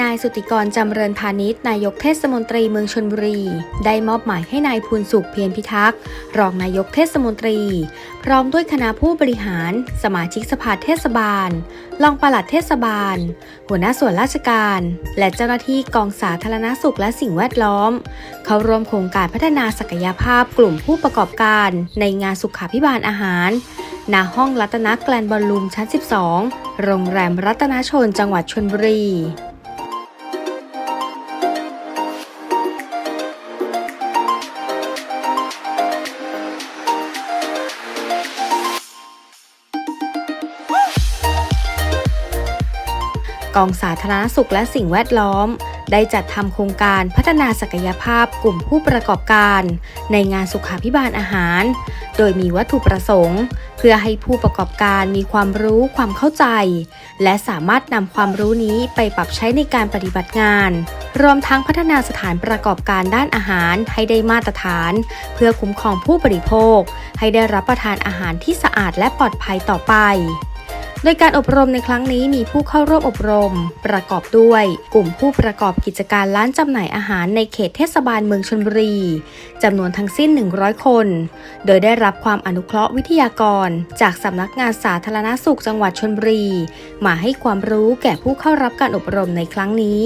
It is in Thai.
นายสุติกรจำเริญพาณิชย์นายกเทศมนตรีเมืองชนบุรี ได้มอบหมายให้นายภูนสุขเพียรพิทักษ์รองนายกเทศมนตรี พร้อมด้วยคณะผู้บริหาร สมาชิกสภาเทศบาล รองปลัดเทศบาล หัวหน้าส่วนราชการ และเจ้าหน้าที่กองสาธารณสุขและสิ่งแวดล้อม เข้าร่วมโครงการพัฒนาศักยภาพกลุ่มผู้ประกอบการ ในงานสุขาพิบาลอาหารณห้องรัตนแกลนบอลลูมชั้น 12 โรงแรมรัตนชนจังหวัดชลบุรี กองสาธารณสุขและสิ่งแวดล้อม ได้จัดทำโครงการพัฒนาศักยภาพกลุ่มผู้ประกอบการ ในงานสุขาพิบาลอาหาร โดยมีวัตถุประสงค์ เพื่อให้ผู้ประกอบการมีความรู้ความเข้าใจ และสามารถนำความรู้นี้ไปปรับใช้ในการปฏิบัติงาน รวมทั้งพัฒนาสถานประกอบการด้านอาหารให้ได้มาตรฐาน เพื่อคุ้มครองผู้บริโภค ให้ได้รับประทานอาหารที่สะอาดและปลอดภัยต่อไป โดยการอบรมในครั้งนี้มีผู้เข้าร่วมอบรม ประกอบด้วย กลุ่มผู้ประกอบกิจการร้านจำหน่ายอาหารในเขตเทศบาลเมืองชนบุรีจำนวนทั้งสิ้น 100 คน โดยได้รับความอนุเคราะห์วิทยากร จากสำนักงานสาธารณสุขจังหวัดชนบุรี มาให้ความรู้แก่ผู้เข้ารับการอบรมในครั้งนี้